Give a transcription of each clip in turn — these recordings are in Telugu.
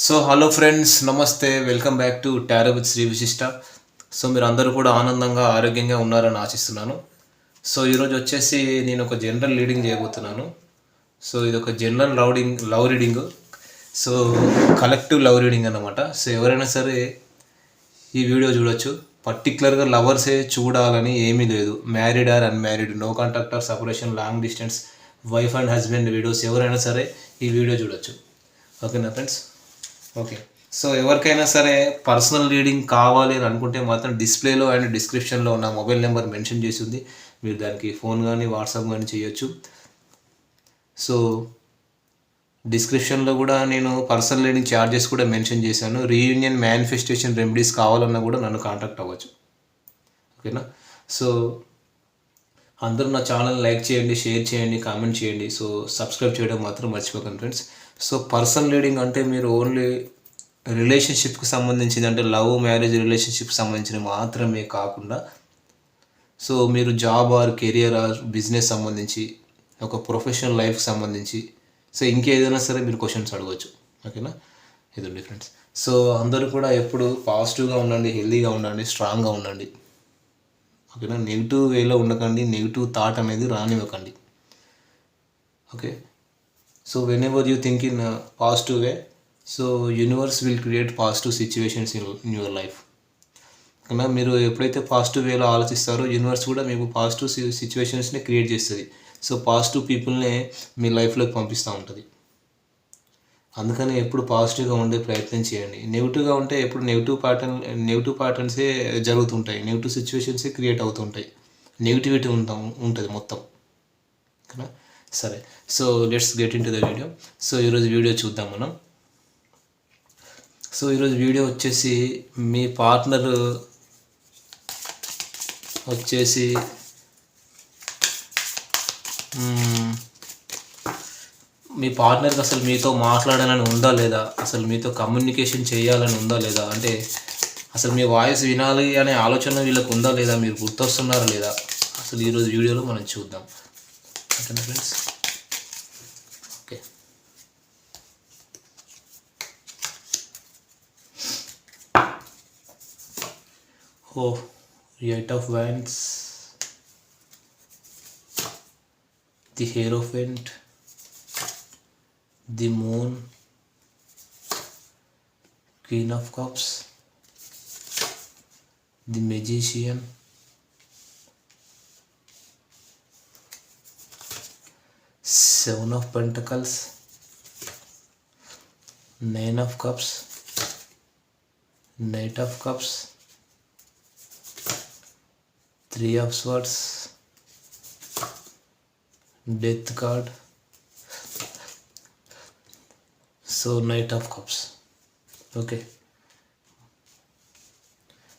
సో హలో ఫ్రెండ్స్ నమస్తే welcome back to tarot with Shri Vishishta so మీరు అందరూ కూడా ఆనందంగా ఆరోగ్యంగా ఉన్నారని ఆశిస్తున్నాను. సో ఈరోజు వచ్చేసి నేను ఒక జనరల్ రీడింగ్ చేయబోతున్నాను. సో ఇది ఒక general లౌడింగ్ love reading so collective love reading అన్నమాట. సో ఎవరైనా సరే ఈ వీడియో చూడొచ్చు. పర్టికులర్గా లవర్సే చూడాలని ఏమీ లేదు. Married or unmarried no contact or separation long distance wife and husband videos ఎవరైనా సరే ఈ వీడియో చూడొచ్చు. ఓకేనా ఫ్రెండ్స్ ఓకే. సో ఎవరికైనా సరే పర్సనల్ రీడింగ్ కావాలి అని అనుకుంటే మాత్రం డిస్ప్లేలో అండ్ డిస్క్రిప్షన్లో నా మొబైల్ నెంబర్ మెన్షన్ చేసి ఉంది. మీరు దానికి ఫోన్ కానీ వాట్సాప్ కానీ చేయొచ్చు. సో డిస్క్రిప్షన్లో కూడా నేను పర్సనల్ రీడింగ్ ఛార్జెస్ కూడా మెన్షన్ చేశాను. రీయూనియన్ మేనిఫెస్టేషన్ రెమెడీస్ కావాలన్నా కూడా నన్ను కాంటాక్ట్ అవ్వచ్చు. ఓకేనా? సో అందరూ నా ఛానల్ లైక్ చేయండి షేర్ చేయండి కామెంట్ చేయండి. సో సబ్స్క్రైబ్ చేయడం మాత్రం మర్చిపోకండి ఫ్రెండ్స్. సో పర్సన్ లీడింగ్ అంటే మీరు ఓన్లీ రిలేషన్షిప్కి సంబంధించింది అంటే లవ్ మ్యారేజ్ రిలేషన్షిప్ సంబంధించిన మాత్రమే కాకుండా సో మీరు job or career or business సంబంధించి ఒక ప్రొఫెషనల్ లైఫ్కి సంబంధించి సో ఇంకేదైనా సరే మీరు క్వశ్చన్స్ అడగవచ్చు ఓకేనా? ఇది ఉంది ఫ్రెండ్స్ సో అందరూ కూడా ఎప్పుడు పాజిటివ్గా ఉండండి హెల్దీగా ఉండండి స్ట్రాంగ్గా ఉండండి. ఓకేనా? నెగిటివ్ వేలో ఉండకండి నెగిటివ్ థాట్ అనేది రానివ్వకండి. Okay? So whenever you think in positive way so universe will create positive situations in in your life కన్నా మీరు ఎప్పుడైతే పాజిటివ్ వేలో ఆలోచిస్తారో యూనివర్స్ కూడా మీకు పాజిటివ్ సిచ్యువేషన్స్ని క్రియేట్ చేస్తుంది. సో పాజిటివ్ పీపుల్నే మీ లైఫ్లోకి పంపిస్తూ ఉంటుంది. అందుకని ఎప్పుడు పాజిటివ్గా ఉండే ప్రయత్నం చేయండి. నెగిటివ్గా ఉంటే ఎప్పుడు నెగిటివ్ ప్యాటర్న్ నెగిటివ్ ప్యాటర్న్సే జరుగుతుంటాయి. నెగిటివ్ సిచ్యువేషన్సే క్రియేట్ అవుతుంటాయి. నెగిటివిటీ ఉంటాం ఉంటుంది మొత్తం. కదా సరే. So let's get into the video so ఈరోజు వీడియో చూద్దాం మనం. సో ఈరోజు వీడియో వచ్చేసి మీ పార్ట్నర్ వచ్చేసి మీ పార్ట్నర్కి అసలు మీతో మాట్లాడాలని ఉందా లేదా? అసలు మీతో కమ్యూనికేషన్ చేయాలని ఉందా లేదా? అంటే అసలు మీ వాయిస్ వినాలి అనే ఆలోచన వీళ్ళకి ఉందా లేదా? మీరు గుర్తొస్తున్నారా లేదా? అసలు ఈరోజు వీడియోలో మనం చూద్దాం. ఓకేనా friends oh eight of wands. The hierophant. The moon. Queen of cups. The magician. Seven of pentacles. Nine of cups. Knight of cups. Three of swords death card so knight of cups okay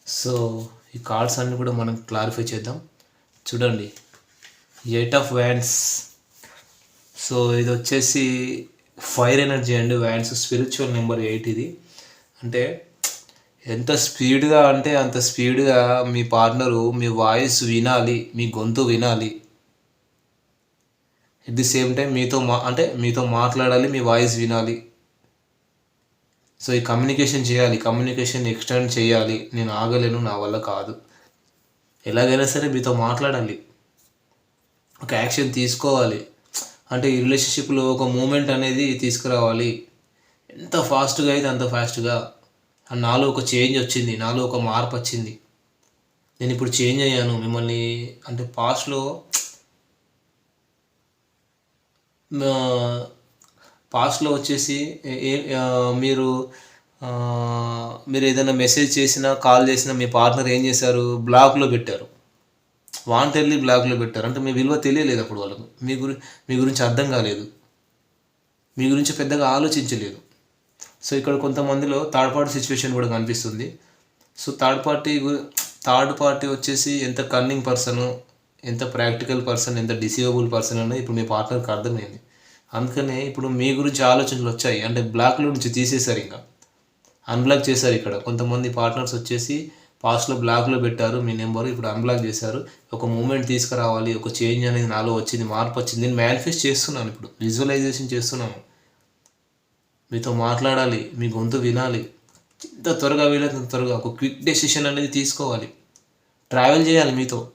so ఈ కార్డ్స్ అన్ని కూడా మనం క్లారిఫై చేద్దాం. చూడండి. ఎయిట్ ఆఫ్ వ్యాండ్స్ సో ఇది వచ్చేసి ఫైర్ ఎనర్జీ అండి. వ్యాండ్స్ స్పిరిచువల్ నెంబర్ ఎయిట్ ఇది. అంటే ఎంత స్పీడ్గా అంటే అంత స్పీడ్గా మీ పార్ట్నరు మీ వాయిస్ వినాలి మీ గొంతు వినాలి. ఎట్ ది సేమ్ టైం మీతో మా అంటే మీతో మాట్లాడాలి మీ వాయిస్ వినాలి. సో ఈ కమ్యూనికేషన్ చేయాలి కమ్యూనికేషన్ ఎక్స్టెండ్ చేయాలి. నేను ఆగలేను నా వల్ల కాదు. ఎలాగైనా సరే మీతో మాట్లాడాలి ఒక యాక్షన్ తీసుకోవాలి. అంటే ఈ రిలేషన్షిప్లో ఒక మూమెంట్ అనేది తీసుకురావాలి. ఎంత ఫాస్ట్గా అయితే అంత ఫాస్ట్గా నాలో ఒక చేంజ్ వచ్చింది నాలో ఒక మార్పు వచ్చింది. నేను ఇప్పుడు చేంజ్ అయ్యాను మిమ్మల్ని అంటే పాస్ట్లో పాస్ట్లో వచ్చేసి ఏ- మీరు మీరు ఏదైనా మెసేజ్ చేసినా కాల్ చేసినా మీ పార్ట్నర్ ఏం చేశారు? బ్లాక్లో పెట్టారు. వాంటెళ్ళి బ్లాక్లో పెట్టారు. అంటే మీ విలువ తెలియలేదు అప్పుడు వాళ్ళకు. మీ గురి మీ గురించి అర్థం కాలేదు. మీ గురించి పెద్దగా ఆలోచించలేదు. సో ఇక్కడ కొంతమందిలో థర్డ్ పార్టీ సిచ్యువేషన్ కూడా కనిపిస్తుంది. So third party third party వచ్చేసి ఎంత కన్నింగ్ పర్సన్ ఎంత ప్రాక్టికల్ పర్సన్ ఎంత డిసీవబుల్ పర్సన్ అనేది ఇప్పుడు మీ పార్ట్నర్కి అర్థమైంది. అందుకనే ఇప్పుడు మీ గురించి ఆలోచనలు వచ్చాయి. అంటే బ్లాక్లో నుంచి తీసేశారు ఇంకా. అన్బ్లాక్ చేశారు ఇక్కడ. కొంతమంది పార్ట్నర్స్ వచ్చేసి పాస్ట్లో బ్లాక్లో పెట్టారు. మీ నెంబర్ ఇప్పుడు అన్బ్లాక్ చేశారు. ఒక మూమెంట్ తీసుకురావాలి. ఒక చేంజ్ అనేది నాలో వచ్చింది. మార్పు వచ్చింది. నేను మేనిఫెస్ట్ చేస్తున్నాను ఇప్పుడు. విజువలైజేషన్ చేస్తున్నాను. మీతో మాట్లాడాలి మీ గొంతు వినాలి. ఎంత త్వరగా వీలైనంత త్వరగా ఒక క్విక్ డెసిషన్ అనేది తీసుకోవాలి. ట్రావెల్ చేయాలి మీతో.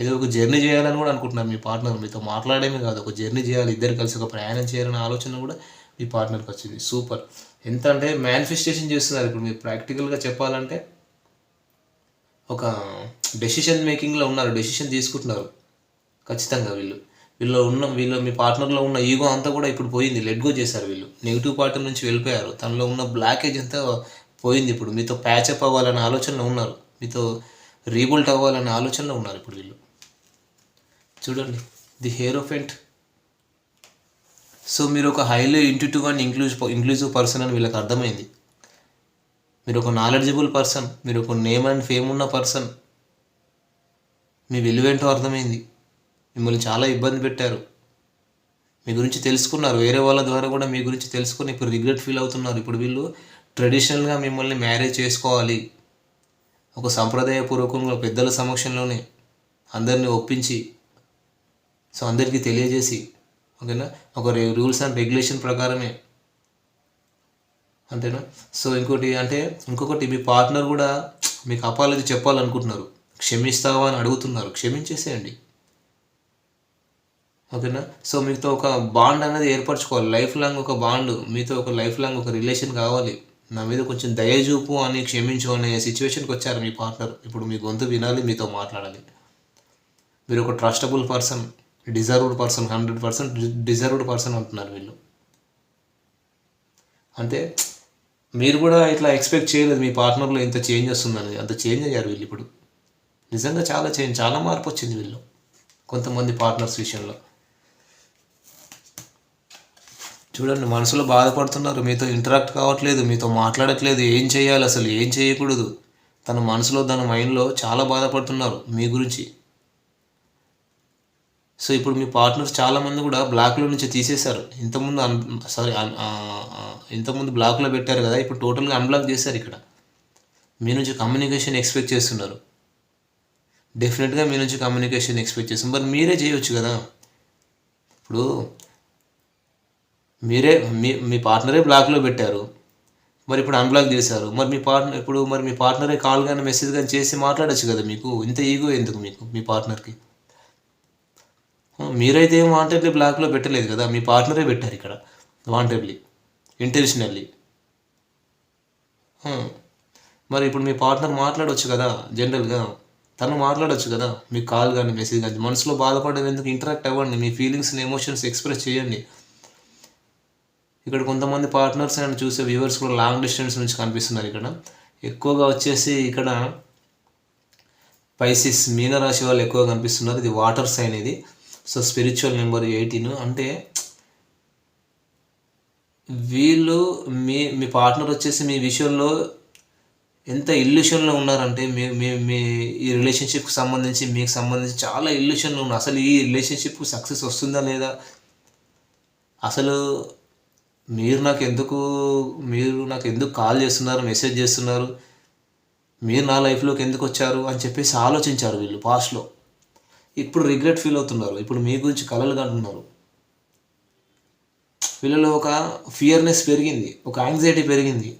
ఏదో ఒక జర్నీ చేయాలని కూడా అనుకుంటున్నారు మీ పార్ట్నర్. మీతో మాట్లాడేమే కాదు. ఒక జర్నీ చేయాలి. ఇద్దరు కలిసి ఒక ప్రయాణం చేయాలనే ఆలోచన కూడా మీ పార్ట్నర్కి వచ్చింది. సూపర్. ఎంత అంటే మేనిఫెస్టేషన్ చేస్తున్నారు ఇప్పుడు. మీరు ప్రాక్టికల్గా చెప్పాలంటే ఒక డెసిషన్ మేకింగ్లో ఉన్నారు. డెసిషన్ తీసుకుంటున్నారు. ఖచ్చితంగా వీళ్ళు. వీళ్ళు ఉన్న వీళ్ళు మీ పార్ట్నర్లో ఉన్న ఈగో అంతా కూడా ఇప్పుడు పోయింది లెట్ గో చేశారు వీళ్ళు. నెగిటివ్ పార్టీ నుంచి వెళ్ళిపోయారు. తనలో ఉన్న బ్లాకేజ్ అంతా పోయింది ఇప్పుడు. మీతో ప్యాచప్ అవ్వాలనే ఆలోచనలో ఉన్నారు. మీతో రీబుల్ట్ అవ్వాలనే ఆలోచనలో ఉన్నారు ఇప్పుడు వీళ్ళు. చూడండి ది హేరోఫెంట్ సో మీరు ఒక highly intuitive and inclusive inclusive person అని వీళ్ళకి అర్థమైంది. మీరు ఒక నాలెడ్జబుల్ పర్సన్ మీరు ఒక నేమ్ అండ్ ఫేమ్ ఉన్న పర్సన్ మీ విలువేంటో అర్థమైంది. మిమ్మల్ని చాలా ఇబ్బంది పెట్టారు. మీ గురించి తెలుసుకున్నారు. వేరే వాళ్ళ ద్వారా కూడా మీ గురించి తెలుసుకుని ఇప్పుడు రిగ్రెట్ ఫీల్ అవుతున్నారు. ఇప్పుడు వీళ్ళు ట్రెడిషనల్గా మిమ్మల్ని మ్యారేజ్ చేసుకోవాలి. ఒక సాంప్రదాయపూర్వకంగా పెద్దల సమక్షంలోనే అందరినీ ఒప్పించి సో అందరికీ తెలియజేసి ఓకేనా? ఒక రూల్స్ అండ్ రెగ్యులేషన్ ప్రకారమే. అంతేనా? సో ఇంకోటి అంటే ఇంకొకటి మీ పార్ట్నర్ కూడా మీకు అపాలజీ చెప్పాలనుకుంటున్నారు. క్షమిస్తావా అని అడుగుతున్నారు. క్షమించేసేయండి. ఓకేనా? సో మీతో ఒక బాండ్ అనేది ఏర్పరచుకోవాలి. లైఫ్ లాంగ్ ఒక బాండ్ మీతో ఒక లైఫ్ లాంగ్ ఒక రిలేషన్ కావాలి. నా మీద కొంచెం దయచూపు అని క్షమించు అనే సిచ్యువేషన్కి వచ్చారు మీ పార్ట్నర్ ఇప్పుడు మీ గొంతు వినాలి మీతో మాట్లాడాలి. మీరు ఒక trustable person deserved person hundred percent deserved person అంటున్నారు వీళ్ళు. అంటే మీరు కూడా ఇట్లా ఎక్స్పెక్ట్ చేయలేదు మీ పార్ట్నర్లో ఇంత చేంజ్ వస్తుందని అంత చేంజ్ అయ్యారు వీళ్ళు ఇప్పుడు. నిజంగా చాలా చేంజ్ చాలా మార్పు వచ్చింది వీళ్ళు. కొంతమంది పార్ట్నర్స్ విషయంలో. చూడండి మనసులో బాధపడుతున్నారు. మీతో ఇంటరాక్ట్ కావట్లేదు మీతో మాట్లాడట్లేదు. ఏం చేయాలి అసలు? ఏం చేయకూడదు? తన మనసులో తన మైండ్లో చాలా బాధపడుతున్నారు మీ గురించి. సో ఇప్పుడు మీ పార్ట్నర్స్ చాలామంది కూడా బ్లాక్లో నుంచి తీసేశారు. ఇంతకుముందు అన్ సారీ ఇంతకుముందు బ్లాక్లో పెట్టారు కదా ఇప్పుడు టోటల్గా అన్బ్లాక్ చేశారు ఇక్కడ. మీ నుంచి కమ్యూనికేషన్ ఎక్స్పెక్ట్ చేస్తున్నారు. డెఫినెట్గా మీ నుంచి కమ్యూనికేషన్ ఎక్స్పెక్ట్ చేస్తున్నారు. మరి మీరే చేయొచ్చు కదా. ఇప్పుడు మీరే మీ మీ పార్ట్నరే బ్లాక్లో పెట్టారు. మరి ఇప్పుడు అన్బ్లాక్ చేశారు. మరి మీ పార్ట్నర్ ఇప్పుడు మరి మీ పార్ట్నరే కాల్ కానీ మెసేజ్ కానీ చేసి మాట్లాడచ్చు కదా మీకు? ఇంత ఈగో ఎందుకు మీకు మీ పార్ట్నర్కి? మీరైతే ఏం వాంటెడ్లీ బ్లాక్లో పెట్టలేదు కదా మీ పార్ట్నరే పెట్టారు ఇక్కడ వాంటెడ్లీ ఇంటెన్షనల్లీ. మరి ఇప్పుడు మీ పార్ట్నర్ మాట్లాడవచ్చు కదా జనరల్గా తను మాట్లాడవచ్చు కదా మీ కాల్ కానీ మెసేజ్ కానీ మనసులో బాధపడేది ఎందుకు ఇంటరాక్ట్ అవ్వండి మీ ఫీలింగ్స్ని ఎమోషన్స్ ఎక్స్ప్రెస్ చేయండి. ఇక్కడ కొంతమంది పార్ట్నర్స్ అండ్ చూసే వ్యూవర్స్ కూడా లాంగ్ డిస్టెన్స్ నుంచి కనిపిస్తున్నారు ఇక్కడ. ఎక్కువగా వచ్చేసి ఇక్కడ పైసిస్ మీనరాశి వాళ్ళు ఎక్కువగా కనిపిస్తున్నారు. ఇది వాటర్ సైన్ ఇది. సో స్పిరిచువల్ నెంబర్ ఎయిటీన్ అంటే వీళ్ళు మీ మీ పార్ట్నర్ వచ్చేసి మీ విషయంలో ఎంత ఇల్యూషన్లో ఉన్నారంటే మీ మీ మీ ఈ రిలేషన్షిప్కి సంబంధించి మీకు సంబంధించి చాలా ఇల్యూషన్లో ఉన్నారు. అసలు ఈ రిలేషన్షిప్ సక్సెస్ వస్తుందా లేదా? అసలు మీరు నాకు ఎందుకు మీరు నాకు ఎందుకు కాల్ చేస్తున్నారు మెసేజ్ చేస్తున్నారు? మీరు నా లైఫ్లోకి ఎందుకు వచ్చారు అని చెప్పేసి ఆలోచించారు వీళ్ళు పాస్ట్లో ఇప్పుడు రిగ్రెట్ ఫీల్ అవుతున్నారు. ఇప్పుడు మీ గురించి కలలు కంటున్నారు వీళ్ళలో ఒక ఫియర్నెస్ పెరిగింది ఒక యాంగ్జైటీ పెరిగింది.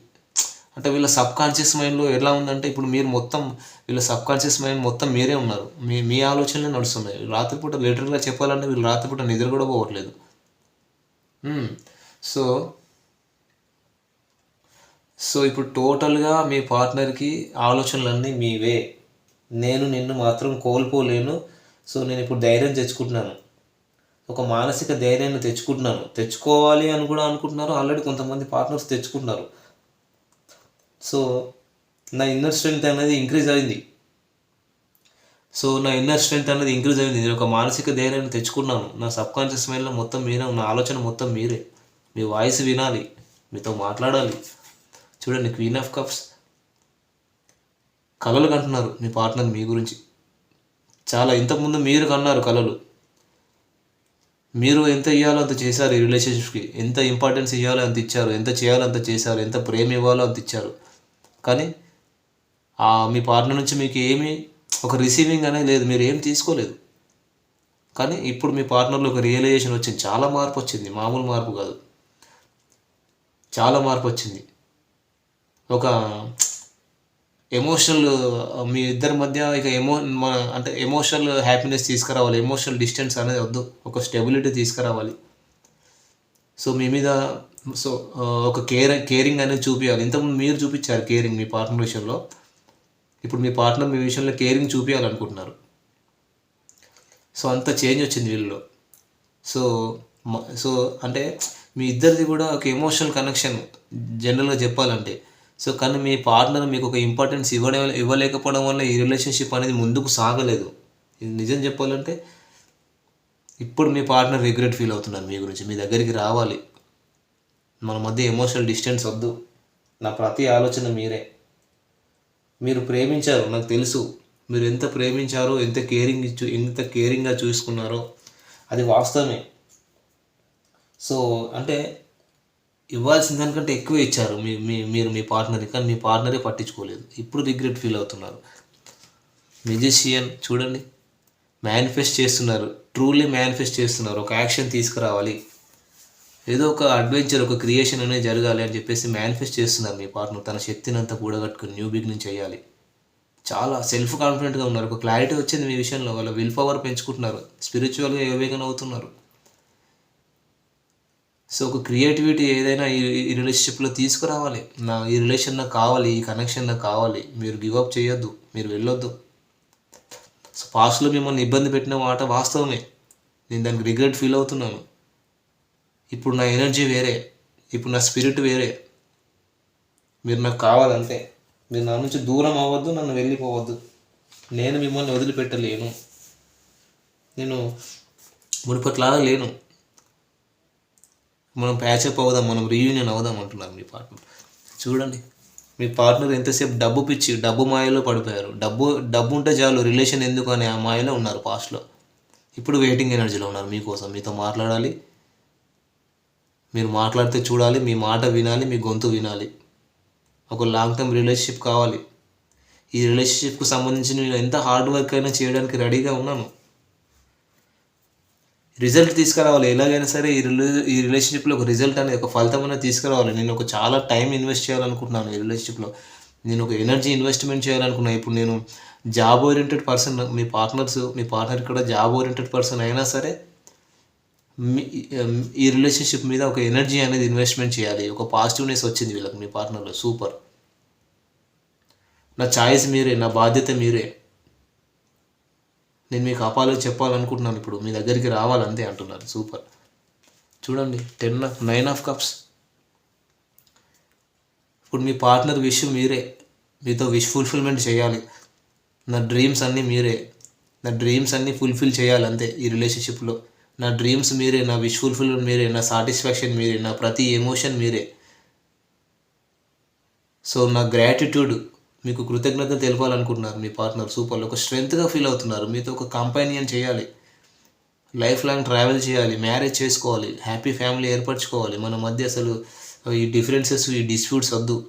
అంటే వీళ్ళ సబ్ కాన్షియస్ మైండ్లో ఎలా ఉందంటే ఇప్పుడు మీరు మొత్తం వీళ్ళ సబ్ కాన్షియస్ మైండ్ మొత్తం మీరే ఉన్నారు. మీ మీ ఆలోచనలే నడుస్తున్నాయి. రాత్రిపూట లిటరల్గా చెప్పాలంటే వీళ్ళు రాత్రిపూట నిద్ర కూడా పోవట్లేదు. Hmm. సో సో ఇప్పుడు టోటల్గా మీ పార్ట్నర్కి ఆలోచనలన్నీ మీవే. నేను నిన్ను మాత్రం కోల్పోలేను. సో నేను ఇప్పుడు ధైర్యం తెచ్చుకుంటున్నాను. ఒక మానసిక ధైర్యాన్ని తెచ్చుకుంటున్నాను. తెచ్చుకోవాలి అని కూడా అనుకుంటున్నారు. ఆల్రెడీ కొంతమంది పార్ట్నర్స్ తెచ్చుకుంటున్నారు. సో నా ఇన్నర్ స్ట్రెంగ్త్ అనేది ఇంక్రీజ్ అయింది. సో నా ఇన్నర్ స్ట్రెంగ్త్ అనేది ఇంక్రీజ్ అయింది. నేను ఒక మానసిక ధైర్యాన్ని తెచ్చుకున్నాను. నా సబ్కాన్షియస్ మైండ్లో మొత్తం మీరే నా ఆలోచన మొత్తం మీరే. మీ వాయిస్ వినాలి మీతో మాట్లాడాలి. చూడండి క్వీన్ ఆఫ్ కప్స్ కలలు కంటున్నారు మీ పార్ట్నర్ మీ గురించి. చాలా ఇంతకుముందు మీరు కన్నారు కలలు. మీరు ఎంత ఇవ్వాలో అంత చేశారు ఈ రిలేషన్షిప్కి. ఎంత ఇంపార్టెన్స్ ఇవ్వాలో అంత ఇచ్చారు. ఎంత చేయాలో అంత చేశారు. ఎంత ప్రేమ ఇవ్వాలో అంత ఇచ్చారు. కానీ మీ పార్ట్నర్ నుంచి మీకు ఏమీ ఒక రిసీవింగ్ అనేది లేదు. మీరు ఏం తీసుకోలేదు. కానీ ఇప్పుడు మీ పార్ట్నర్లో ఒక రియలైజేషన్ వచ్చింది. చాలా మార్పు వచ్చింది. మామూలు మార్పు కాదు. చాలా మార్పు వచ్చింది ఒక ఎమోషనల్ మీ ఇద్దరి మధ్య ఇక ఎమో మన అంటే ఎమోషనల్ హ్యాపీనెస్ తీసుకురావాలి ఎమోషనల్ డిస్టెన్స్ అనేది వద్దు ఒక స్టెబిలిటీ తీసుకురావాలి. సో మీ మీద సో ఒక కేర్ కేరింగ్ అనేది చూపించాలి ఇంతకుముందు మీరు చూపించారు కేరింగ్ మీ పార్ట్నర్ విషయంలో. ఇప్పుడు మీ పార్ట్నర్ మీ విషయంలో కేరింగ్ చూపించాలనుకుంటున్నారు సో అంత చేంజ్ వచ్చింది వీళ్ళలో. సో మ- సో అంటే మీ ఇద్దరిది కూడా ఒక ఎమోషనల్ కనెక్షన్ జనరల్గా చెప్పాలంటే. సో కానీ మీ పార్ట్నర్ మీకు ఒక ఇంపార్టెన్స్ ఇవ్వడం ఇవ్వలేకపోవడం వల్ల ఈ రిలేషన్షిప్ అనేది ముందుకు సాగలేదు. ఇది నిజం చెప్పాలంటే ఇప్పుడు మీ పార్ట్నర్ రిగ్రెట్ ఫీల్ అవుతున్నారు మీ గురించి. మీ దగ్గరికి రావాలి. మన మధ్య ఎమోషనల్ డిస్టెన్స్ వద్దు. నా ప్రతి ఆలోచన మీరే. మీరు ప్రేమించారు నాకు తెలుసు. మీరు ఎంత ప్రేమించారో ఎంత కేరింగ్ ఇచ్చు ఎంత కేరింగ్గా చూసుకున్నారో అది వాస్తవమే. సో అంటే ఇవ్వాల్సిన దానికంటే ఎక్కువ ఇచ్చారు మీ మీ మీరు మీ పార్ట్నర్ కానీ మీ పార్ట్నరే పట్టించుకోలేదు. ఇప్పుడు రిగ్రెట్ ఫీల్ అవుతున్నారు. మ్యూజిషియన్ చూడండి. మేనిఫెస్ట్ చేస్తున్నారు. ట్రూలీ మేనిఫెస్ట్ చేస్తున్నారు. ఒక యాక్షన్ తీసుకురావాలి. ఏదో ఒక అడ్వెంచర్ ఒక క్రియేషన్ అనేది జరగాలి అని చెప్పేసి మేనిఫెస్ట్ చేస్తున్నారు మీ పార్ట్నర్. తన శక్తిని అంతా కూడగట్టుకుని న్యూ బిగినింగ్ చేయాలి. చాలా సెల్ఫ్ కాన్ఫిడెంట్గా ఉన్నారు. ఒక క్లారిటీ వచ్చింది మీ విషయంలో. వాళ్ళ విల్ పవర్ పెంచుకుంటున్నారు. స్పిరిచువల్గా ఏవేగన అవుతున్నారు. సో ఒక క్రియేటివిటీ ఏదైనా ఈ ఈ రిలేషన్షిప్లో తీసుకురావాలి. నా ఈ రిలేషన్ నాకు కావాలి ఈ కనెక్షన్ నాకు కావాలి. మీరు గివ్ అప్ చేయొద్దు మీరు వెళ్ళొద్దు. సో పాస్ట్లో మిమ్మల్ని ఇబ్బంది పెట్టిన మాట వాస్తవమే. నేను దానికి రిగ్రెట్ ఫీల్ అవుతున్నాను. ఇప్పుడు నా ఎనర్జీ వేరే ఇప్పుడు నా స్పిరిట్ వేరే. మీరు నాకు కావాలంతే మీరు నా నుంచి దూరం అవ్వద్దు నన్ను వెళ్ళిపోవద్దు. నేను మిమ్మల్ని వదిలిపెట్టలేను. నేను మునుపట్లాగా లేను. మనం ప్యాచప్ అవుదాం మనం రీయూనియన్ అవుదాం అంటున్నారు మీ పార్ట్నర్ చూడండి మీ పార్ట్నర్ ఎంతసేపు డబ్బు పిచ్చి డబ్బు మాయలో పడిపోయారు. డబ్బు డబ్బు ఉంటే చాలు రిలేషన్ ఎందుకు అనే ఆ మాయలో ఉన్నారు పాస్ట్లో ఇప్పుడు వెయిటింగ్ ఎనర్జీలో ఉన్నారు మీకోసం. మీతో మాట్లాడాలి. మీరు మాట్లాడితే చూడాలి మీ మాట వినాలి మీ గొంతు వినాలి. ఒక లాంగ్ టర్మ్ రిలేషన్షిప్ కావాలి. ఈ రిలేషన్షిప్కి సంబంధించి నేను ఎంత హార్డ్ వర్క్ అయినా చేయడానికి రెడీగా ఉన్నాను. రిజల్ట్ తీసుకురావాలి. ఎలాగైనా సరే ఈ రిలే ఈ రిలేషన్షిప్లో ఒక రిజల్ట్ అనేది ఒక ఫలితం అనేది తీసుకురావాలి. నేను ఒక చాలా టైం ఇన్వెస్ట్ చేయాలనుకుంటున్నాను ఈ రిలేషన్షిప్లో. నేను ఒక ఎనర్జీ ఇన్వెస్ట్మెంట్ చేయాలనుకున్నాను ఇప్పుడు నేను జాబ్ ఓరియంటెడ్ పర్సన్ మీ పార్ట్నర్స్ మీ పార్ట్నర్ కూడా జాబ్ ఓరియంటెడ్ పర్సన్ అయినా సరే మీ ఈ రిలేషన్షిప్ మీద ఒక ఎనర్జీ అనేది ఇన్వెస్ట్మెంట్ చేయాలి. ఒక పాజిటివ్నెస్ వచ్చింది వీళ్ళకి మీ పార్ట్నర్లో. సూపర్. నా ఛాయిస్ మీరే నా బాధ్యత మీరే. నేను మీకు అపాలో చెప్పాలనుకుంటున్నాను ఇప్పుడు. మీ దగ్గరికి రావాలంతే అంటున్నారు. సూపర్. చూడండి ten of nine of cups. ఇప్పుడు మీ పార్ట్నర్ విష్ మీరే. మీతో విష్ ఫుల్ఫిల్మెంట్ చేయాలి. నా డ్రీమ్స్ అన్నీ మీరే. నా డ్రీమ్స్ అన్నీ ఫుల్ఫిల్ చేయాలి అంతే ఈ రిలేషన్షిప్లో. నా డ్రీమ్స్ మీరే నా విష్ ఫుల్ఫిల్మెంట్ మీరే నా సాటిస్ఫాక్షన్ మీరే నా ప్రతి ఎమోషన్ మీరే. సో నా గ్రాటిట్యూడ్ మీకు కృతజ్ఞత తెలపాలనుకుంటున్నారు మీ పార్ట్నర్ సూపర్లో ఒక స్ట్రెంగ్త్గా ఫీల్ అవుతున్నారు. మీతో ఒక కంపానియన్ చేయాలి. లైఫ్ లాంగ్ ట్రావెల్ చేయాలి. మ్యారేజ్ చేసుకోవాలి. హ్యాపీ ఫ్యామిలీ ఏర్పరచుకోవాలి. మన మధ్య అసలు ఈ డిఫరెన్సెస్ ఈ డిస్ప్యూట్స్ వద్దు.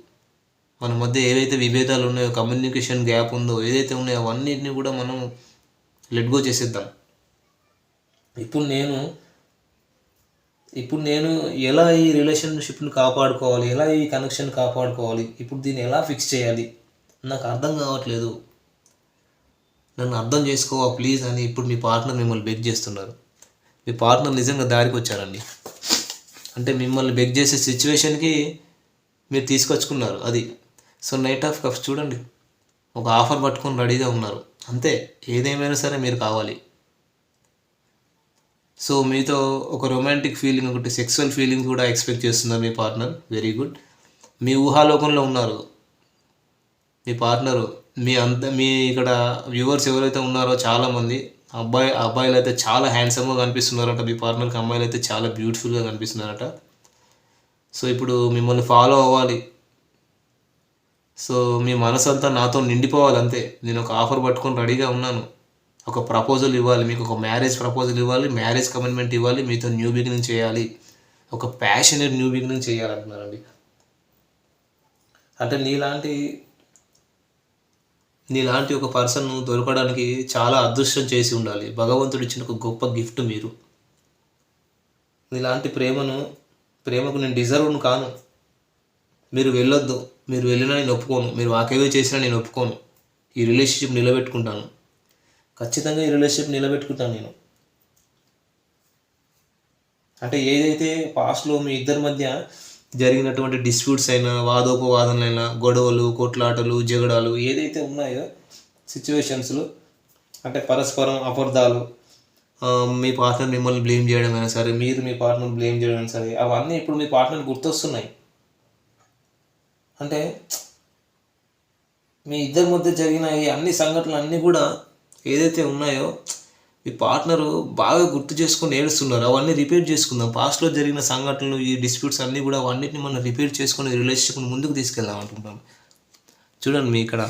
మన మధ్య ఏవైతే విభేదాలు ఉన్నాయో కమ్యూనికేషన్ గ్యాప్ ఉందో ఏదైతే ఉన్నాయో అవన్నిటిని కూడా మనం లెట్ గో చేసేద్దాం. ఇప్పుడు నేను ఇప్పుడు నేను ఎలా ఈ రిలేషన్షిప్ని కాపాడుకోవాలి? ఎలా ఈ కనెక్షన్ కాపాడుకోవాలి? ఇప్పుడు దీన్ని ఎలా ఫిక్స్ చేయాలి? నాకు అర్థం కావట్లేదు. నన్ను అర్థం చేసుకోవా ప్లీజ్ అని ఇప్పుడు మీ పార్ట్నర్ మిమ్మల్ని బెగ్ చేస్తున్నారు. మీ పార్ట్నర్ నిజంగా దారికి వచ్చారండి. అంటే మిమ్మల్ని బెగ్ చేసే సిచ్యువేషన్కి మీరు తీసుకొచ్చుకున్నారు అది. సో నైట్ ఆఫ్ కప్స్ చూడండి. ఒక ఆఫర్ పట్టుకొని రెడీగా ఉన్నారు. అంతే ఏదేమైనా సరే మీరు కావాలి. సో మీతో ఒక రొమాంటిక్ ఫీలింగ్ ఒకటి సెక్సువల్ ఫీలింగ్ కూడా ఎక్స్పెక్ట్ చేస్తున్నారు మీ పార్ట్నర్. వెరీ గుడ్ మీ ఊహాలోకంలో ఉన్నారు. మీ పార్ట్నరు మీ అంత మీ ఇక్కడ వ్యూవర్స్ ఎవరైతే ఉన్నారో చాలామంది అబ్బాయి అబ్బాయిలు అయితే చాలా హ్యాండ్సమ్గా కనిపిస్తున్నారట. మీ పార్ట్నర్కి అమ్మాయిలు అయితే చాలా బ్యూటిఫుల్గా కనిపిస్తున్నారట. సో ఇప్పుడు మిమ్మల్ని ఫాలో అవ్వాలి. సో మీ మనసు అంతా నాతో నిండిపోవాలి అంతే. నేను ఒక ఆఫర్ పట్టుకొని రెడీగా ఉన్నాను. ఒక ప్రపోజల్ ఇవ్వాలి. మీకు ఒక మ్యారేజ్ ప్రపోజల్ ఇవ్వాలి. మ్యారేజ్ కమిట్మెంట్ ఇవ్వాలి. మీతో న్యూ బిగినింగ్ చేయాలి. ఒక ప్యాషనేట్ న్యూ బిగినింగ్ చేయాలంటున్నారండి. అంటే నీలాంటి నీలాంటి ఒక పర్సన్ దొరకడానికి చాలా అదృష్టం చేసి ఉండాలి. భగవంతుడు ఇచ్చిన ఒక గొప్ప గిఫ్ట్ మీరు. నీలాంటి ప్రేమను ప్రేమకు నేను డిజర్వ్ను కాను. మీరు వెళ్ళొద్దు మీరు వెళ్ళినా నేను ఒప్పుకోను. మీరు వాకేవే చేసినా నేను ఒప్పుకోను. ఈ రిలేషన్షిప్ నిలబెట్టుకుంటాను. ఖచ్చితంగా ఈ రిలేషన్షిప్ నిలబెట్టుకుంటాను నేను. అంటే ఏదైతే పాస్ట్లో మీ ఇద్దరి మధ్య జరిగినటువంటి డిస్ప్యూట్స్ అయినా వాదోపవాదనలైనా గొడవలు కొట్లాటలు జగడాలు ఏదైతే ఉన్నాయో సిచ్యువేషన్స్లో అంటే పరస్పరం అపార్థాలు మీ పార్ట్నర్ మిమ్మల్ని బ్లేమ్ చేయడం అయినా సరే మీరు మీ పార్ట్నర్ బ్లేమ్ చేయడం అయినా సరే అవన్నీ ఇప్పుడు మీ పార్ట్నర్ గుర్తొస్తున్నాయి. అంటే మీ ఇద్దరి మధ్య జరిగిన ఈ అన్ని సంఘటనలు అన్నీ కూడా ఏదైతే ఉన్నాయో మీ పార్ట్నరు బాగా గుర్తు చేసుకుని ఏడుస్తున్నారు. అవన్నీ రిపేర్ చేసుకుందాం. పాస్ట్లో జరిగిన సంఘటనలు ఈ డిస్ప్యూట్స్ అన్నీ కూడా అవన్నిటిని మనం రిపేర్ చేసుకుని రిలేషన్షిప్ని ముందుకు తీసుకెళ్దాం అనుకుంటాం చూడండి మీ ఇక్కడ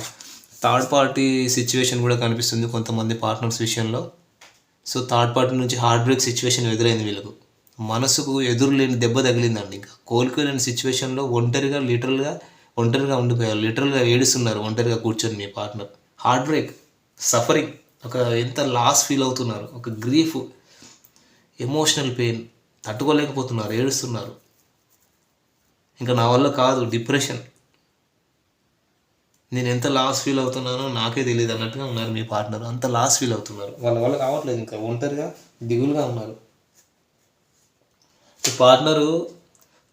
థర్డ్ పార్టీ సిచ్యువేషన్ కూడా కనిపిస్తుంది కొంతమంది పార్ట్నర్స్ విషయంలో. సో థర్డ్ పార్టీ నుంచి హార్ట్ బ్రేక్ సిచ్యువేషన్ ఎదురైంది వీళ్ళకు. మనసుకు ఎదురు లేని దెబ్బ తగిలిందండి ఇంకా. కోలుకోలేని సిచ్యువేషన్లో ఒంటరిగా లిటరల్గా ఒంటరిగా ఉండిపోయారు. లిటరల్గా ఏడుస్తున్నారు ఒంటరిగా కూర్చొని మీ పార్ట్నర్ హార్ట్ బ్రేక్ సఫరింగ్ ఒక ఎంత లాస్ ఫీల్ అవుతున్నారు. ఒక గ్రీఫ్ ఎమోషనల్ పెయిన్ తట్టుకోలేకపోతున్నారు ఏడుస్తున్నారు. ఇంకా నా వల్ల కాదు డిప్రెషన్ నేను ఎంత లాస్ ఫీల్ అవుతున్నానో నాకే తెలియదు అన్నట్టుగా ఉన్నారు మీ పార్ట్నర్ అంత లాస్ ఫీల్ అవుతున్నారు. వాళ్ళ వల్ల కావట్లేదు ఇంకా. ఒంటరిగా దిగులుగా ఉన్నారు. ఈ పార్ట్నరు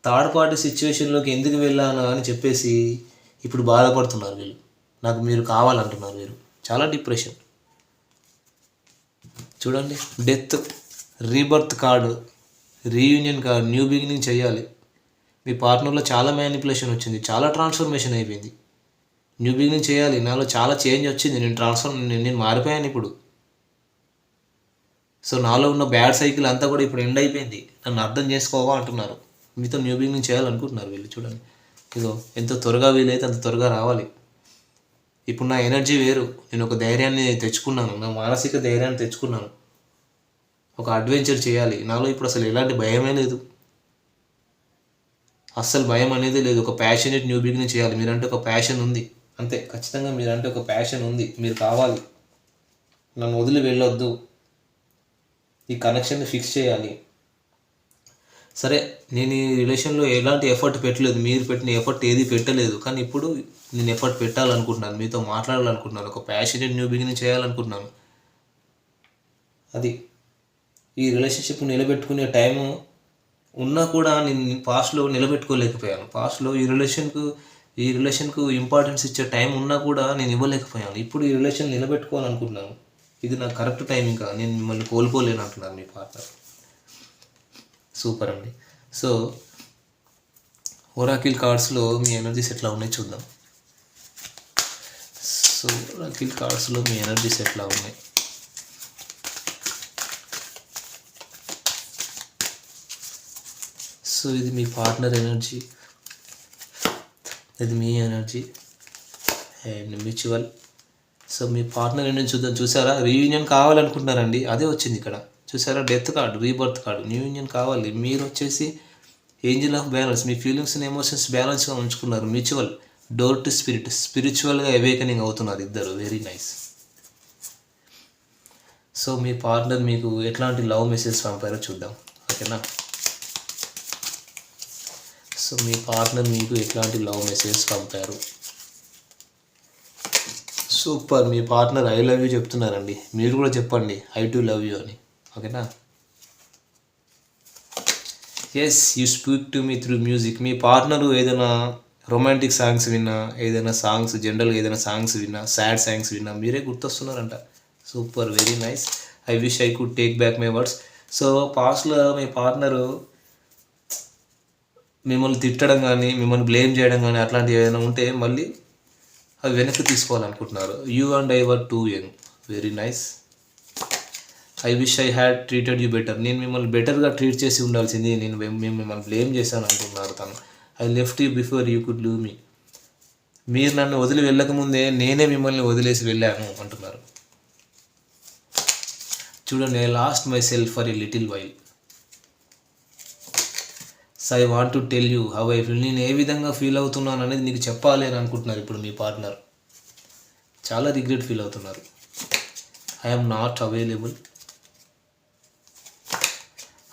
థర్డ్ పార్టీ సిచ్యువేషన్లోకి ఎందుకు వెళ్ళాను అని చెప్పేసి ఇప్పుడు బాధపడుతున్నారు వీళ్ళు. నాకు మీరు కావాలంటున్నారు వీరు. చాలా డిప్రెషన్ చూడండి. Death rebirth card reunion card new beginning చేయాలి. మీ పార్ట్నర్లో చాలా మ్యానిపులేషన్ వచ్చింది. చాలా ట్రాన్స్ఫర్మేషన్ అయిపోయింది. న్యూ బిగినింగ్ చేయాలి. నాలో చాలా చేంజ్ వచ్చింది. నేను ట్రాన్స్ఫర్ నేను నేను మారిపోయాను ఇప్పుడు. సో నాలో ఉన్న బ్యాడ్ సైకిల్ అంతా కూడా ఇప్పుడు ఎండ్ అయిపోయింది. నన్ను అర్థం చేసుకోవా అంటున్నారు. మీతో న్యూ బిగినింగ్ చేయాలనుకుంటున్నారు వీళ్ళు. చూడండి. ఇదో ఎంత త్వరగా వీలైతే అంత త్వరగా రావాలి. ఇప్పుడు నా ఎనర్జీ వేరు. నేను ఒక ధైర్యాన్ని తెచ్చుకున్నాను. నా మానసిక ధైర్యాన్ని తెచ్చుకున్నాను. ఒక అడ్వెంచర్ చేయాలి. నాలో ఇప్పుడు అసలు ఎలాంటి భయమే లేదు. అస్సలు భయం అనేది లేదు. ఒక ప్యాషనేట్ న్యూ బిగినింగ్ చేయాలి. మీరంటే ఒక ప్యాషన్ ఉంది. అంతే. ఖచ్చితంగా మీరంటే ఒక ప్యాషన్ ఉంది. మీరు కావాలి. నన్ను వదిలి వెళ్ళొద్దు. ఈ కనెక్షన్ని ఫిక్స్ చేయాలి. సరే నేను ఈ రిలేషన్లో ఎలాంటి ఎఫర్ట్ పెట్టలేదు. మీరు పెట్టిన ఎఫర్ట్ ఏది పెట్టలేదు. కానీ ఇప్పుడు నేను ఎఫర్ట్ పెట్టాలనుకుంటున్నాను. మీతో మాట్లాడాలనుకుంటున్నాను. ఒక ప్యాషనేట్ న్యూ బిగినింగ్ చేయాలనుకుంటున్నాను. అది ఈ రిలేషన్షిప్ నిలబెట్టుకునే టైము ఉన్నా కూడా నేను పాస్ట్లో నిలబెట్టుకోలేకపోయాను. పాస్ట్లో ఈ రిలేషన్కు ఈ రిలేషన్కు ఇంపార్టెన్స్ ఇచ్చే టైం ఉన్నా కూడా నేను ఇవ్వలేకపోయాను. ఇప్పుడు ఈ రిలేషన్ నిలబెట్టుకోవాలనుకుంటున్నాను. ఇది నాకు కరెక్ట్ టైం ఇంకా నేను మిమ్మల్ని కోల్పోలేను అంటున్నాను మీ పార్ట్నర్ సూపర్ అండి. సో ఓరాకిల్ కార్డ్స్లో మీ ఎనర్జీస్ ఎట్లా ఉన్నాయి చూద్దాం. సో ఒరాకిల్ కార్డ్స్లో మీ ఎనర్జీస్ ఎట్లా ఉన్నాయి. సో ఇది మీ పార్ట్నర్ ఎనర్జీ. ఇది మీ ఎనర్జీ. And mutual. సో మీ పార్ట్నర్ ఎనర్జీ చూద్దాం. చూసారా? రీయూనియన్ కావాలనుకుంటున్నారండి. అదే వచ్చింది ఇక్కడ. చూసారా? Death card rebirth card new union కావాలి. మీరు వచ్చేసి ఏంజిల్ ఆఫ్ బ్యాలెన్స్ మీ ఫీలింగ్స్ అండ్ ఎమోషన్స్ బ్యాలెన్స్గా ఉంచుకున్నారు. మ్యూచువల్ డోర్ టు స్పిరిట్ స్పిరిచువల్గా అవేకనింగ్ అవుతున్నారు ఇద్దరు. వెరీ నైస్ సో మీ పార్ట్నర్ మీకు ఎట్లాంటి లవ్ మెసేజ్ పంపారో చూద్దాం. ఓకేనా సో మీ పార్ట్నర్ మీకు ఎట్లాంటి లవ్ మెసేజ్ పంపారు? సూపర్ మీ పార్ట్నర్ ఐ లవ్ యూ చెప్తున్నారండి. మీరు కూడా చెప్పండి. ఐ టు లవ్ యూ అని. ఓకేనా? Yes you speak to me through music me partner ఏదైనా రొమాంటిక్ సాంగ్స్ విన్నా ఏదైనా సాంగ్స్ జనరల్గా ఏదైనా సాంగ్స్ విన్నా సాడ్ సాంగ్స్ విన్నా మీరే గుర్తొస్తున్నారంట. Super very nice I wish I could take back my words so పాస్ట్లో మీ పార్ట్నరు మిమ్మల్ని తిట్టడం కానీ మిమ్మల్ని బ్లేమ్ చేయడం కానీ అట్లాంటివి ఏదైనా ఉంటే మళ్ళీ అవి వెనక్కి తీసుకోవాలనుకుంటున్నారు. You and I were too young very nice I wish I had treated you better నేను మిమ్మల్ని బెటర్గా ట్రీట్ చేసి ఉండాల్సింది. నేను మేము మిమ్మల్ని బ్లేమ్ చేశాను అనుకుంటున్నారు తను. I left you before you could lose me మీరు నన్ను వదిలి వెళ్ళకముందే నేనే మిమ్మల్ని వదిలేసి వెళ్ళాను అంటున్నారు. చూడండి I lost myself for a little while so I want to tell you how I feel నేను ఏ విధంగా ఫీల్ అవుతున్నాను అనేది నీకు చెప్పాలి అని అనుకుంటున్నారు ఇప్పుడు మీ పార్ట్నర్ చాలా రిగ్రెట్ ఫీల్ అవుతున్నారు. I'm not available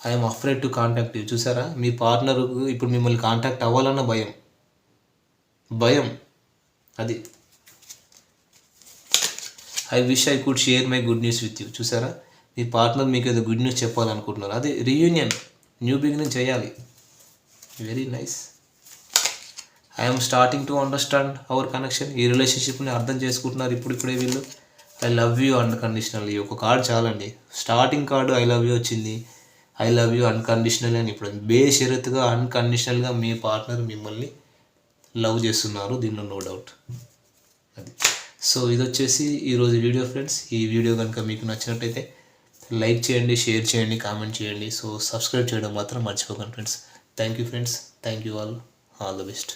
I'm afraid to contact you చూసారా? మీ పార్ట్నర్ ఇప్పుడు మిమ్మల్ని కాంటాక్ట్ అవ్వాలన్న భయం. భయం. అది. I wish I could share my good news with you చూసారా? మీ పార్ట్నర్ మీకు ఏదో గుడ్ న్యూస్ చెప్పాలనుకుంటున్నారు. అదే రీయూనియన్ న్యూ బిగినింగ్ చేయాలి. Very nice I'm starting to understand our connection ఈ రిలేషన్షిప్ని అర్థం చేసుకుంటున్నారు ఇప్పుడు ఇప్పుడే వీళ్ళు. ఐ లవ్ యూ అన్కండిషనల్లీ ఒక కార్డు చాలండి. Starting card I love you వచ్చింది. ఐ లవ్ యూ అన్కండిషనల్ అని ఇప్పుడు బేషరతుగా అన్కండిషనల్గా మీ పార్ట్నర్ మిమ్మల్ని లవ్ చేస్తున్నారు దీనిలో నో డౌట్ అది. సో ఇది వచ్చేసి ఈరోజు వీడియో ఫ్రెండ్స్. ఈ వీడియో కనుక మీకు నచ్చినట్టయితే లైక్ చేయండి షేర్ చేయండి కామెంట్ చేయండి. సో సబ్స్క్రైబ్ చేయడం మాత్రం మర్చిపోకండి friends. Thank you friends. Thank you all. All the best.